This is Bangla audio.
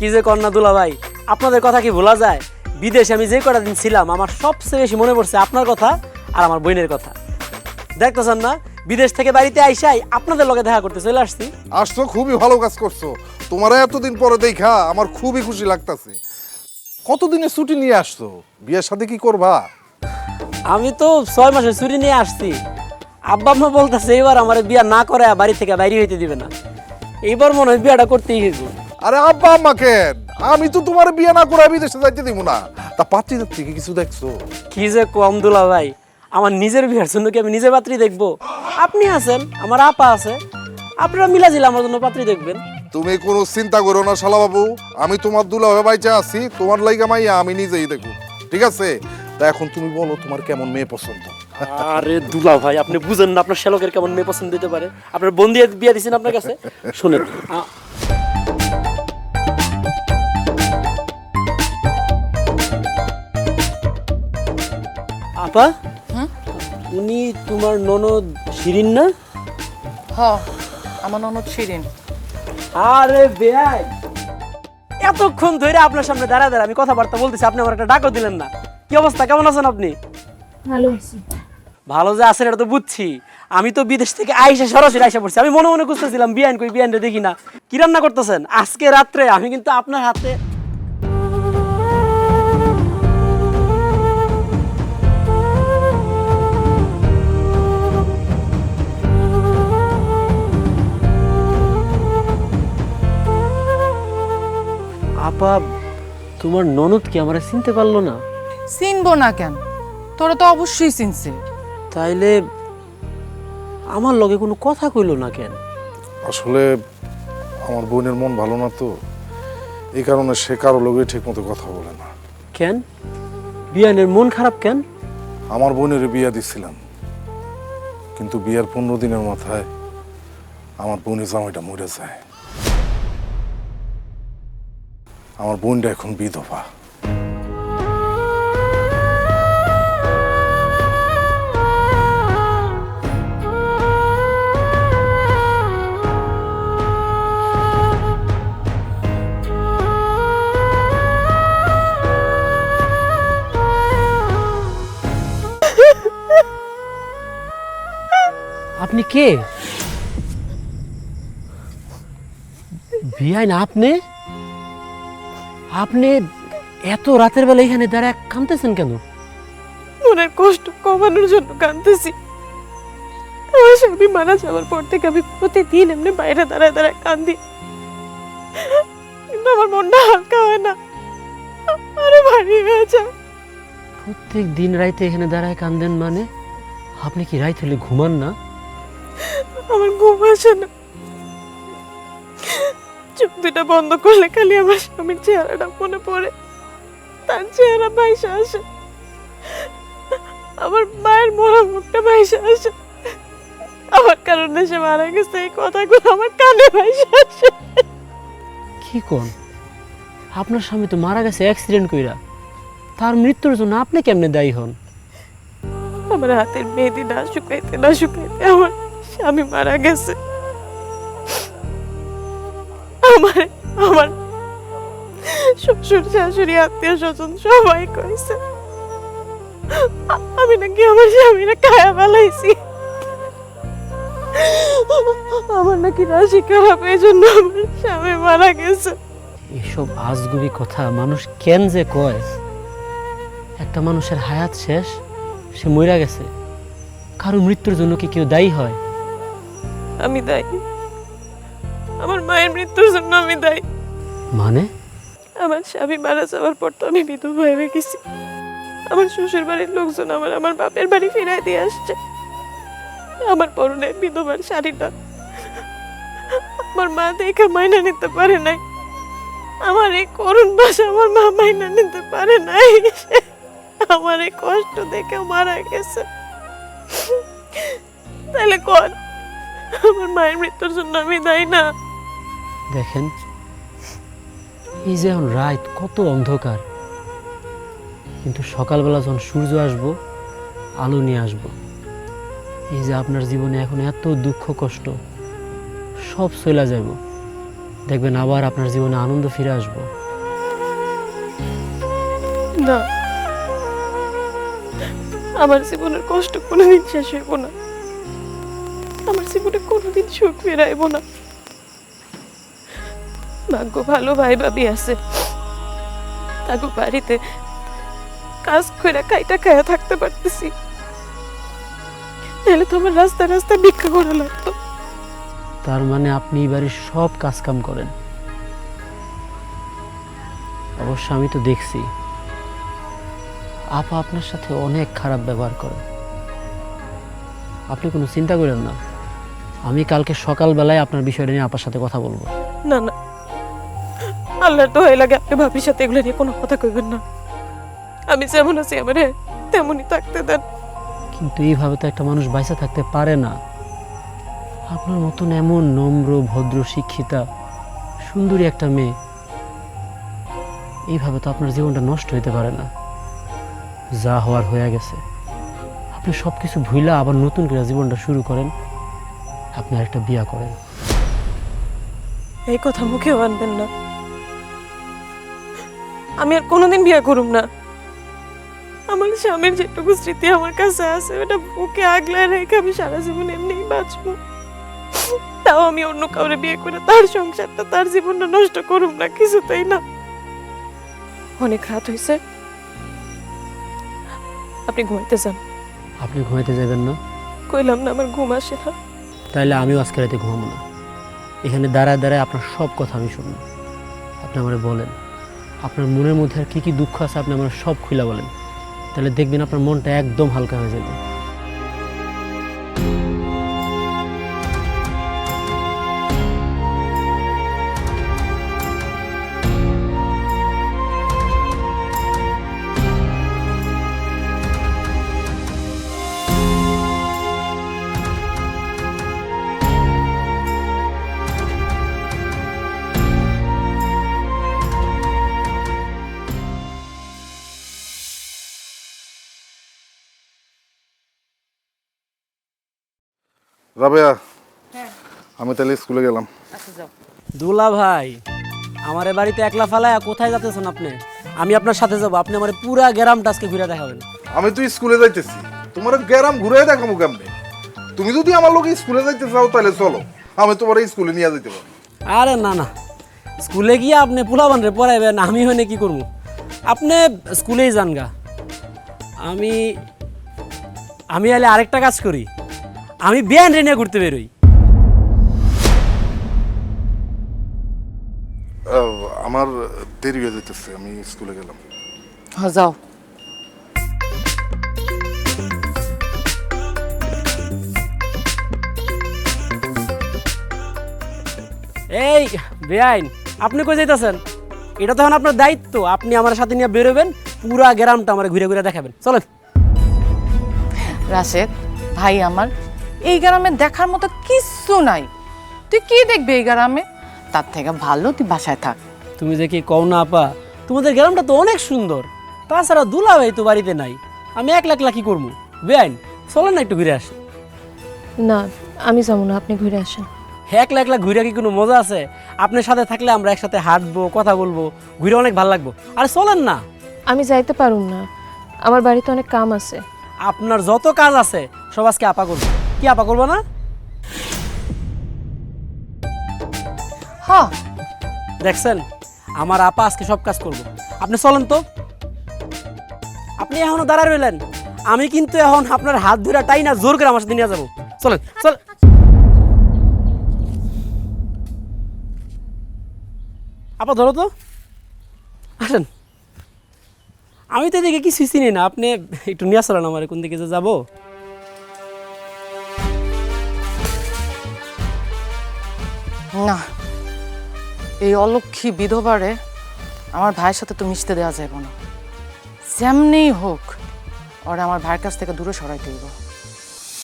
কি যে কন্যা দুলা ভাই? আপনাদের কথা কি ভোলা যায়? বিদেশে আমি যে কটা দিন ছিলাম আমার সবচেয়ে বেশি মনে পড়ছে আপনার কথা আর আমার বোনের কথা। দেখতেছেন না? বিদেশ থেকে বাড়িতে আইসাই আপনাদের লগে দেখা করতে চলে আসছি। আসছো খুবই ভালো কাজ করছ। তোমার এতদিন পরে দেখা আমার খুবই খুশি লাগতাছে। কতদিনের ছুটি নিয়ে আসছো? বিয়ের সাথে কি করবা? আমি তো ছয় মাসের ছুটি নিয়ে আসছি। আব্বা আম্মা বলতেছে এবার আমার বিয়া না করে বাড়ি থেকে বাইরে হইতে দিবে না। এইবার মনে হয় বিয়াটা করতেই হইব। আরে আব্বা আম্মা কেন? আমি তো তোমার বিয়ে না করে বিদেশে যাইতে দিব না। তা পাত্রী থেকে কিছু দেখছ? কি যে কম দুলা ভাই আমার নিজের বিয়ার জন্য কি আমি নিজে পাত্রী দেখব? আপনি আছেন আমার আপা আছে আপনারা মিলা জিলা আমার জন্য পাত্রী দেখবেন। তুমি কোনো চিন্তা করো না শালা বাবু আমি তোমার দুলাভাবে বাইচা আছি তোমার লাইগা মাইয়া আমি নিজেই দেখব। ঠিক আছে? তা এখন তুমি বলো তোমার কেমন মেয়ে পছন্দ? আরে দুলা ভাই আপনি বুঝেন না আপনার শ্যালকের কেমন মেয়ে পছন্দ দিতে পারে। আপনার বোন দিয়ে বিয়ে দিয়েছেন আপনার কাছে? শুনেন আপা? উনি তোমার ননদ শিরিন না? হ আমার ননদ শিরিন। আরে বেয়াই! এতক্ষণ ধরে আপনার সামনে দাঁড়ায় দাঁড়া আমি কথাবার্তা বলতেছি আপনি আমার একটা ডাকও দিলেন না। কি অবস্থা? কেমন আছেন আপনি? ভালো আছি। ভালো যে আছেন এটা তো বুঝছি। আমি তো বিদেশ থেকে আইসা সরাসরি আইসা পড়ছি। আমি মনে মনে খুঁজতেছিলাম বিয়ান কই বিয়ান দেখি না। কি রান্না করতেছেন? আজকে রাত্রে আমি কিন্তু আপনার হাতে আপা তোমার ননদ কি আমরা চিনতে পারল না? চিনবো না কেন? তোরা তো অবশ্যই চিনছে। তাইলে আমার লগে কোনো কথা কইলো না কেন? আসলে আমার বোনের মন ভালো না তো। এই কারণে সে কারও লোকে ঠিক মতো কথা বলে না। কেন? বিয়ানের মন খারাপ কেন? আমার বোনের বিয়া দিছিলাম। কিন্তু বিয়ার পনেরো দিনের মাথায় আমার বোনের জামাইটা মরে যায়। আমার বোনটা এখন বিধবা। আপনি কে? বিয়াইন আপনি? আপনি এত রাতের বেলা এখানে দাঁড়ায় কামতেছেন কেন? মনের কষ্ট কমানোর জন্য কাঁদতেছি। আমার স্বামী মারা যাওয়ার পর থেকে আমি প্রতিদিন এমনি বাইরে দাঁড়ায় দাঁড়ায় কান্দি। কিন্তু আমার মনটা হালকা হয় না। আরে ভারী হয়ে যায়। প্রত্যেক দিন রাইতে এখানে দাঁড়ায় কান্দেন মানে আপনি কি রাইত হলে ঘুমান না? আমার ঘুম আসে না। চোখ দুটা বন্ধ করলে খালি আমার স্বামীর চেহারাটা মনে পড়ে। তার চেহারা ভাইসা আসে। আমার মায়ের মরা মুখটা ভাইসা আসে। আমার কারণে সে মারা গেছে এই কথাগুলো আমার কানে ভাইসা আসে। কি কোন? আপনার স্বামী তো মারা গেছে অ্যাক্সিডেন্ট কইরা। তার মৃত্যুর জন্য আপনি কেমনে দায়ী হন? আমার হাতের মেহেদি না শুকাইতে না শুকাইতে আমার স্বামী মারা গেছে। আমার আমার শ্বশুর শাশুড়ি আত্মীয় স্বজন সবাই কইছে। আমি নাকি আমার স্বামীরা খায়া ফেলাইছি। আমার নাকি রাশি খারাপ এই জন্য আমার স্বামী মারা গেছে। এসব আজগুবি কথা মানুষ কেন যে কয়? একটা মানুষের হায়াত শেষ সে মইরা গেছে। কারও মৃত্যুর জন্য কি কেউ দায়ী হয়? আমি দায়ী। আমার মায়ের মৃত্যুর জন্য আমি দায়ী। মানে? আমার স্বামী মারা যাওয়ার পর তো আমি বিধবা হয়ে গেছি। আমার শ্বশুর বাড়ির লোকজন আমার আমার বাপের বাড়ি ফিরাই দিয়ে আসছে। আমার পরনে বিধবার শাড়িটা। আমার মা দেখে মাইনা নিতে পারে নাই। আমার এই করুণ ভাষা আমার মা মাইনা নিতে পারে নাই। আমার এই কষ্ট দেখে মারা গেছে। তাহলে কর আমার মায়ের মৃত্যুর জন্য আমি দায়ী না। দেখেন। এই যে এখন রাত, কত অন্ধকার। কিন্তু সকালবেলা যখন সূর্য আসব, আলো নিয়ে আসব। এই যে আপনার জীবনে এখন এত দুঃখ, কষ্ট, সব চলে যাব দেখবেন আবার আপনার জীবনে আনন্দ ফিরে আসব। না, আমার জীবনের কষ্ট কোনোদিন শেষ হইব না। আমার জীবনে কোনোদিন সুখ ফেরাইব না। ভাগ্য ভালো ভাই ভাবি আছে। তাগো বাড়িতে কাজ করে কাইটা খায়া থাকতে পারতেছি। তাহলে তো আমার রাস্তা রাস্তা ভিক্ষা করা লাগতো। তার মানে আপনি এই বাড়ির সব কাজ কাম করেন? অবশ্য আমি তো দেখছি আপা আপনার সাথে অনেক খারাপ ব্যবহার করে আপনি কোনো চিন্তা করেন না আমি কালকে সকালবেলায় আপনার বিষয়টা নিয়ে আপার সাথে কথা বলব। না না আল্লাহর দোহাই লাগে আপনি ভাবির সাথে এগুলো নিয়ে কোনো কথা কইবেন না। আমি যেমন আছি আমারে তেমনই থাকতে দেন। কিন্তু এইভাবে তো একটা মানুষ বাইসা থাকতে পারে না। আপনার মতন এমন নম্র ভদ্র শিক্ষিতা সুন্দরী একটা মেয়ে এইভাবে তো আপনার জীবনটা নষ্ট হইতে পারে না। যা হওয়ার হয়ে গেছে। আপনি সব কিছু ভুইলা আবার নতুন করে জীবনটা শুরু করেন। আপনি একটা বিয়া করেন। এই কথা মুখেও আনবেন না। আমি আর কোনোদিন বিয়ে করুম না। আমার স্বামীর যেটুকু স্মৃতি আমার কাছে আছে ওটা বুকে আগলায় রেখে আমি সারা জীবন এমনিই বাঁচবো। তাও আমি অন্য কাউরে বিয়ে করে তার সংসারটা তার জীবনটা নষ্ট করুম না কিছুতেই না। অনেক রাত হয়েছে আপনি ঘুমাইতে যান। আপনি ঘুমাইতে যাবেন না? কইলাম না আমার ঘুম আসে না। তাইলে আমিও আজকে রাতে ঘুমাবো না। এখানে দাঁড়ায় দাঁড়ায় আপনার সব কথা আমি শুনব। আপনি আমার বলেন। আপনার মনের মধ্যে আর কী কী দুঃখ আছে আপনি আমার সব খুলে বলেন। তাহলে দেখবেন আপনার মনটা একদম হালকা হয়ে যাবে। রাবেয়া আমি তাহলে স্কুলে গেলাম। দুলা ভাই আমার বাড়িতে একলা ফালায় কোথায় যাচ্ছেন আপনি? আমি আপনার সাথে যাব আপনি আমার পুরা গ্রামটা আজকে ঘুরে দেখাবেন। আমি তো স্কুলে যাইতেছি। তোমার গ্যারাম ঘুরে দেখামু কেমনে? তুমি যদি আমার লোক স্কুলে যাইতে চাও তাহলে চলো। আমি তোমার স্কুলে নিয়ে যেতে পারব। আরে না না। স্কুলে গিয়ে আপনি পোলাবান রে পড়াইবেন আমি হইনে কি করব? আপনি স্কুলেই যান গা। আমি আমি আলে আরেকটা কাজ করি। আমি বিয়ান রেনে ঘুরতে বেরোই। আমার দেরি হয়ে যেতেছে আমি স্কুলে গেলাম। হ যাও। এই বেআইন আপনি কই যাইতেছেন? এটা তখন আপনার দায়িত্ব আপনি আমার সাথে নিয়ে বেরোবেন পুরা গ্রামটা আমার ঘুরে ঘুরে দেখাবেন। চলেন। রাশেদ ভাই আমার এই গ্রামে দেখার মতো কিচ্ছু নাই। তুই কি দেখবি এই গ্রামে? তার থেকে ভালো তুই বাসায় থাক। তুমি যে কি কও না আপা? তোমাদের গ্রামটা তো অনেক সুন্দর। তাছাড়া দুলা ভাই তো বাড়িতে নাই। আমি একলা একলা কি করব? বেআইন চলেন না একটু ঘুরে আসি। না আমি যাব না আপনি ঘুরে আসেন। একলা একলা ঘুরে কি কোনো মজা আছে? আপনার সাথে থাকলে আমরা একসাথে হাঁটবো কথা বলব ঘুরে অনেক ভালো লাগবো। আরে চলেন না। আমি যাইতে পারুম না। আমার বাড়িতে অনেক কাম আছে। আপনার যত কাজ আছে সব আজকে আপা করব। কি আপা করব না? হ, দেখছেন, আমার আপা আজকে সব কাজ করব। আপনি চলেন তো। আপনি এখনও দাঁড়া রইলেন। আমি কিন্তু এখন আপনার হাত ধরে টাই না জোর করে আমার সাথে নিয়ে যাব। চলেন চল আপা, ধরো তো। আসেন। আমি তো এদিকে কিছুই চিনি না। আপনি একটু নিয়ে আসলেন আমার, কোন দিকে যে যাব। না, এই অলক্ষী বিধবারে আমার ভাইয়ের সাথে তো মিশতে দেওয়া যাবে না। যেমনি হোক, ওরা আমার ভাইয়ের কাছ থেকে দূরে সরাই হইব।